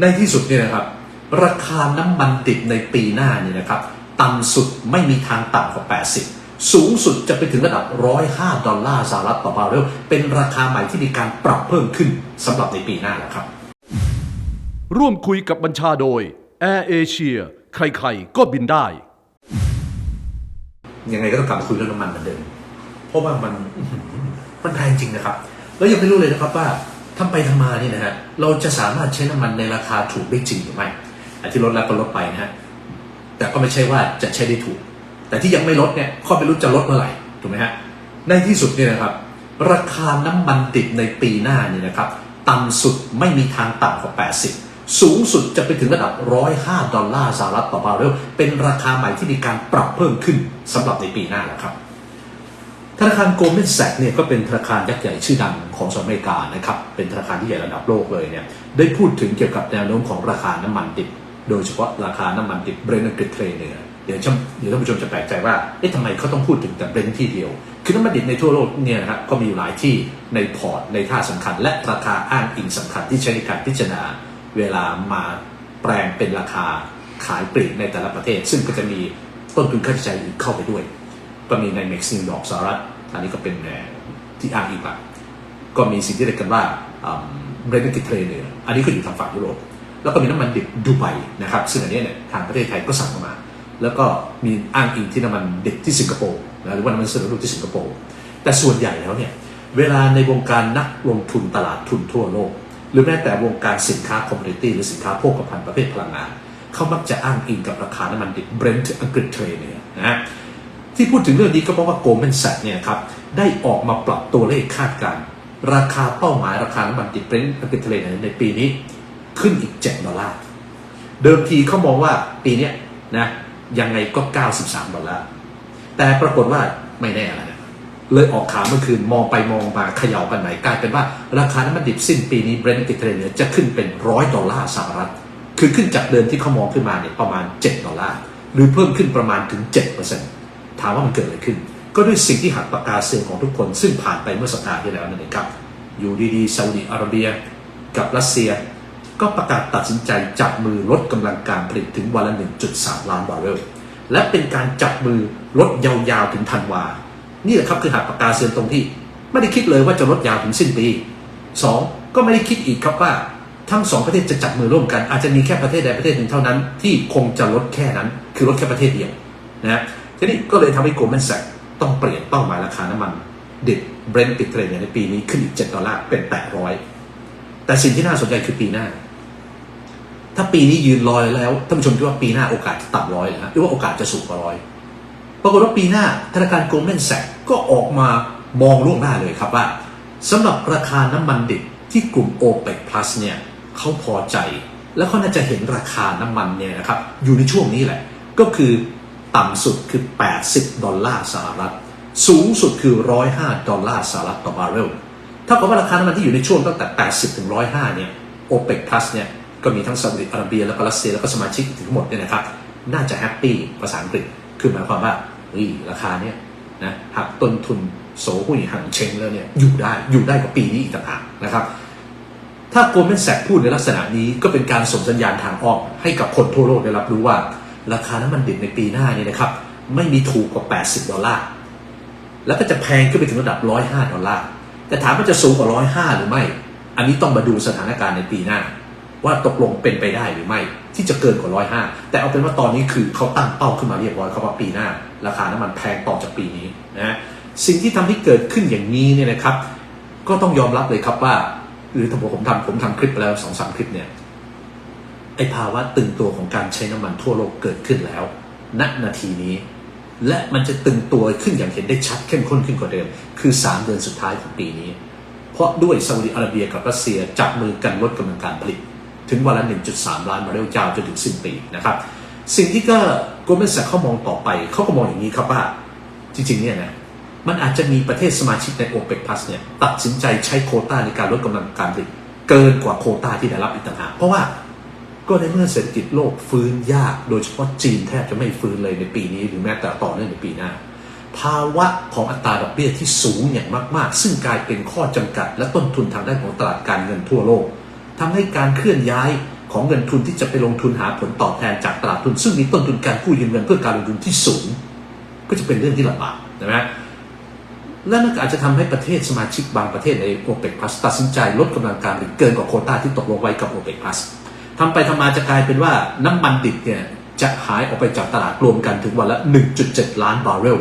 ในที่สุดเนี่ยนะครับ ราคาน้ำมันดิบในปีหน้าเนี่ยนะครับต่ำสุดไม่มีทางต่ำกว่า 80 สูงสุดจะไปถึงระดับ 105 ดอลลาร์สหรัฐต่อบาร์เรลเป็นราคาใหม่ที่มีการปรับเพิ่มขึ้นสำหรับในปีหน้าแล้วครับ ร่วมคุยกับบัญชาโดย Air Asia ใครๆ ก็บินได้ ยังไงก็ต้องกลับมาคุยเรื่องน้ำมันเหมือนเดิมเพราะว่ามันมันแพงจริงนะครับ แล้วยังไม่รู้เลยนะครับว่า ทำไปทำมาเนี่ยนะฮะเราจะสามารถใช้น้ำมันในราคาถูกได้จริงหรือไม่อที่ลดแล้วก็ลดไปนะฮะแต่ก็ไม่ใช่ว่าจะใช้ได้ถูก แต่ที่ยังไม่ลดเนี่ยข้อไม่รู้จะลดเมื่อไหร่ถูกไหมฮะในที่สุดเนี่ยนะครับ ราคาน้ำมันดิบในปีหน้าเนี่ยนะครับ ต่ำสุดไม่มีทางต่ำกว่า 80 สูงสุดจะไปถึงระดับ 105 ดอลลาร์สหรัฐต่อบาร์เรลเป็นราคาใหม่ที่มีการปรับเพิ่มขึ้นสำหรับในปีหน้าแล้วครับ ธนาคารโกลเมนแซกเนี่ยก็เป็นธนาคารยักษ์ใหญ่ชื่อดังของสหรัฐอเมริกานะครับเป็นธนาคารที่ใหญ่ระดับโลกเลยเนี่ยได้พูดถึงเกี่ยวกับแนวโน้มของราคาน้ำมันดิบโดยเฉพาะราคาน้ำมันดิบเบรนท์กริดเทรเนียเดี๋ยวท่านเดี๋ยวท่านผู้ชมจะแปลกใจว่าเอ๊ะทำไมเขาต้องพูดถึงแต่เบรนท์ที่เดียว คือน้ำมันดิบในทั่วโลกเนี่ยนะครับก็มีอยู่หลายที่ในพอร์ตในท่าสำคัญ และราคาอ้างอิงสำคัญที่ใช้ในการพิจารณาเวลามาแปลงเป็นราคาขายปลีกในแต่ละประเทศ ซึ่งก็จะมีต้นทุนค่าใช้จ่ายอื่นเข้าไปด้วย ก็มีในเม็กซินิวยอร์กสหรัฐอันนี้ก็เป็นแนที่อ้างอิงแบบก็มีสิ่งที่เรียกกันว่าเบรนด์กิเทรเนียอันนี้ก็อยู่ทางฝั่งยุโรปแล้วก็มีน้ำมันดิบดูไบนะครับซึ่งอันนี้เนี่ยทางประเทศไทยก็สั่งเข้ามา แล้วก็มีอ้างอิงที่น้ำมันดิบที่สิงคโปร์นะหรือว่าน้ำมันเสนอรูปที่สิงคโปร์แต่ส่วนใหญ่แล้วเนี่ยเวลาในวงการนักลงทุนตลาดทุนทั่วโลก หรือแม้แต่วงการสินค้าคอมมูนิตี้หรือสินค้าโภคภัณฑ์ประเภทพลังงานเขามักจะอ้างอิงกับราคาน้ำมันดิบเบรนท์อังกฤษเทรเนียนะฮะ ที่พูดถึงเรื่องนี้ก็เพราะว่าโกลแมนแซกเนี่ยครับได้ออกมาปรับตัวเลขคาดการณ์ราคาเป้าหมายราคาน้ำมันดิบเบรนท์อังกฤษเทรเนียในปีนี้ขึ้นอีก 7 ดอลลาร์ เดิมทีเขามองว่าปีนี้นะยังไงก็ 93 ดอลลาร์ แต่ปรากฏว่าไม่แน่แล้วนะเลยออกข่าวเมื่อคืนมองไปมองมาเขย่ากันไหนกลายเป็นว่า ราคาน้ำมันดิบสิ้นปีนี้เบรนท์อังกฤษเทรเนียจะขึ้นเป็นร้อยดอลลาร์สหรัฐ คือขึ้นจากเดิมที่เขามองขึ้นมาเนี่ยประมาณ 7 ดอลลาร์ หรือเพิ่มขึ้นประมาณถึง 7% ถามว่ามันเกิดอะไรขึ้น ก็ด้วยสิ่งที่หักปากกาเซียนของทุกคนซึ่งผ่านไปเมื่อสัปดาห์ที่แล้วนั่นเองครับ อยู่ดีๆซาอุดิอาระเบีย กับรัสเซีย ก็ประกาศตัดสินใจจับมือลดกำลังการผลิตถึงวันละ 1.3 ล้านบาร์เรลและเป็นการจับมือลดยาวๆถึงธันวา นี่แหละครับคือหักปากกาเซียนตรงที่ ไม่ได้คิดเลยว่าจะลดยาวถึงสิ้นปีสองก็ไม่ได้คิดอีกครับว่าทั้งสองประเทศจะจับมือร่วมกันอาจจะมีแค่ประเทศใดประเทศหนึ่งเท่านั้น ที่คงจะลดแค่นั้น คือลดแค่ประเทศเดียวนะ ทีนี้ก็เลยทำให้โกลแมนแซกต้องเปลี่ยนเป้าหมายราคาน้ำมันดิบเบรนท์ติดเทรนในปีนี้ขึ้นอีก 7 ดอลลาร์เป็น 800 แต่สิ่งที่น่าสนใจคือปีหน้า ถ้าปีนี้ยืนลอยแล้วท่านผู้ชมคิดว่าปีหน้าโอกาสจะต่ำร้อยนะหรือว่าโอกาสจะสูงกว่าร้อยปรากฏว่าปีหน้าธนาคารโกลแมนแซกก็ออกมามองล่วงหน้าเลยครับว่าสำหรับราคาน้ำมันดิบที่กลุ่ม OPEC Plus เนี่ยเขาพอใจ แล้วเขาน่าจะเห็นราคาน้ำมันเนี่ยนะครับอยู่ในช่วงนี้แหละ ก็คือ ต่ำสุดคือ 80 ดอลลาร์สหรัฐ สูงสุดคือ 105 ดอลลาร์สหรัฐต่อบาร์เรลถ้ากับว่าราคาน้ำมันที่อยู่ในช่วงตั้งแต่ 80 ถึง 105 เนี่ย OPEC Plus เนี่ยก็มีทั้งซาอุดิอาระเบีย แล้วก็รัสเซียแล้วก็สมาชิกทั้งหมดเนี่ยนะครับ น่าจะแฮปปี้ภาษาอังกฤษ คือหมายความว่าเฮ้ยราคาเนี่ยนะหักต้นทุนโสหุ้ยหังเชงแล้วเนี่ยอยู่ได้อยู่ได้กว่าปีนี้อีกต่างหากนะครับ ถ้าโกลแมนแซกพูดในลักษณะนี้ก็เป็นการส่งสัญญาณทางอ้อมให้กับคนทั่วโลกได้รับรู้ว่า ราคาน้ำมันดิบในปีหน้านี้นะครับ ไม่มีถูกกว่า 80 ดอลลาร์ แล้วก็จะแพงขึ้นไปถึงระดับ 105 ดอลลาร์ แต่ถามว่าจะสูงกว่า 105 หรือไม่ อันนี้ต้องมาดูสถานการณ์ในปีหน้า ว่าตกลงเป็นไปได้หรือไม่ ที่จะเกินกว่า 105 แต่เอาเป็นว่าตอนนี้คือเขาตั้งเป้าขึ้นมาเรียบร้อยเขาว่าปีหน้า ราคาน้ำมันแพงต่อจากปีนี้นะสิ่งที่ทำให้เกิดขึ้นอย่างนี้เนี่ยนะครับ ก็ต้องยอมรับเลยครับว่าหรือถ้าผมทำผมทำคลิปไปแล้วสองสามคลิปเนี่ย ไอภาวะตึงตัวของการใช้น้ำมันทั่วโลกเกิดขึ้นแล้ว ณนาทีนี้ และมันจะตึงตัวขึ้นอย่างเห็นได้ชัดเข้มข้นขึ้นกว่าเดิม คือ 3 เดือนสุดท้ายของปีนี้ เพราะด้วยซาอุดิอาระเบียกับรัสเซียจับมือกันลดกำลังการผลิต ถึงวันละ 1.3 ล้านบาร์เรลยาวจนถึงสิ้นปีนะครับ สิ่งที่ก็โกลเมนแซกเขามองต่อไปเขาก็มองอย่างนี้ครับว่า จริงๆเนี่ยนะมันอาจจะมีประเทศสมาชิกใน OPEC Plus เนี่ยตัดสินใจใช้โคต้าในการลดกำลังการผลิตเกินกว่าโคต้าที่ได้รับอีกต่างหากเพราะว่า ก็ในเมื่อเศรษฐกิจโลกฟื้นยาก โดยเฉพาะจีนแทบจะไม่ฟื้นเลยในปีนี้หรือแม้แต่ต่อเนื่องในปีหน้า ภาวะของอัตราดอกเบี้ยที่สูงอย่างมากๆ ซึ่งกลายเป็นข้อจำกัด และต้นทุนทางด้านของตลาดการเงินทั่วโลกทำให้การเคลื่อนย้ายของเงินทุนที่จะไปลงทุนหาผลตอบแทนจากตลาดทุน ซึ่งมีต้นทุนการกู้ยืมเงินเพื่อการลงทุนที่สูง ก็จะเป็นเรื่องที่ลำบากนะฮะและนั่นอาจจะทำให้ประเทศสมาชิกบางประเทศใน o p e c Plus ตัดสินใจลดกำลังการผลิตเกินกว่าโควต้าที่ตกลงไว้กับ o p e c Plus ทำไปทำมาจะกลายเป็นว่าน้ำมันดิบเนี่ยจะหายออกไปจากตลาดรวมกันถึงวันละ 1.7 ล้านบาร์เรล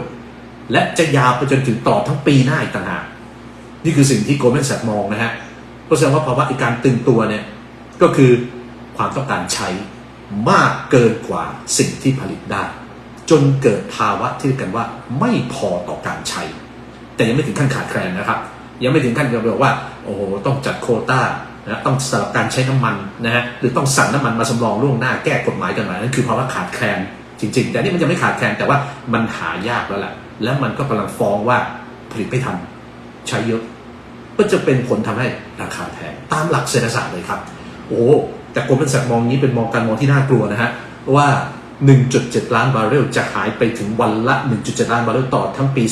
และจะยาวไปจนถึงตลอดทั้งปีหน้าอีกต่างหากนี่คือสิ่งที่โกลแมนแซกมองนะฮะก็แสดงว่าภาวะการตึงตัวเนี่ยก็คือความต้องการใช้มากเกินกว่าสิ่งที่ผลิตได้ จนเกิดภาวะที่เรียกกันว่าไม่พอต่อการใช้ แต่ยังไม่ถึงขั้นขาดแคลนนะครับ ยังไม่ถึงขั้นกับอกว่า โอ้โหต้องจัดโควต้า นะต้องสำหรับการใช้น้ำมันนะฮะหรือต้องสั่งน้ำมันมาสำรองล่วงหน้าแก้กฎหมายกันมานั่นคือภาวะขาดแคลนจริง ๆ แต่นี่มันจะไม่ขาดแคลนแต่ว่ามันหายากแล้วแหละแล้วมันก็กำลังฟ้องว่าผลิตไม่ทันใช้เยอะ ก็จะเป็นผลทำให้ราคาแพงตามหลักเศรษฐศาสตร์เลยครับ โอ้แต่กรมเป็นสักมองนี้เป็นมองการมองที่น่ากลัวนะฮะว่า 1.7 ล้านบาร์เรลจะหายไปถึงวันละ 1.7 ล้านบาร์เรลต่อทั้งปี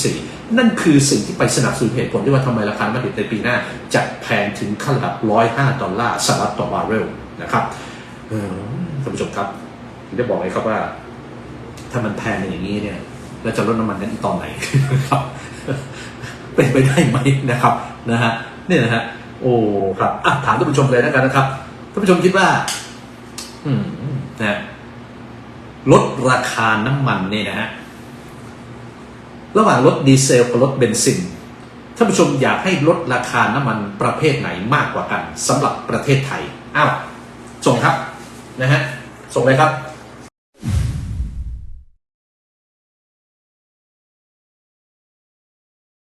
2024 นั่นคือสิ่งที่ไปสนับสนุนเหตุผลที่ว่าทำไมราคาน้ำมันดิบในปีหน้า จะแพงถึงขั้นระดับ 105 ดอลลาร์สหรัฐต่อบาร์เรลนะครับท่านผู้ชมครับผมจะบอกเลยครับว่า ถ้ามันแพงอย่างนี้เนี่ยเราจะลดน้ำมันกันอีกตอนไหนครับ เป็นไปได้ไหมนะครับนะฮะเนี่ยนะฮะโอ้ครับอะถามท่านผู้ชมเลยนนะครับท่านผู้ชมคิดว่า อืมนะ ลดราคาน้ำมันเนี่ยนะฮะระหว่างรถดีเซลกับรถเบนซินท่านผู้ชมอยากให้ลดราคาน้ำมันประเภทไหนมากกว่ากันสำหรับประเทศไทยอ้าวส่งครับนะฮะส่งเลยครับ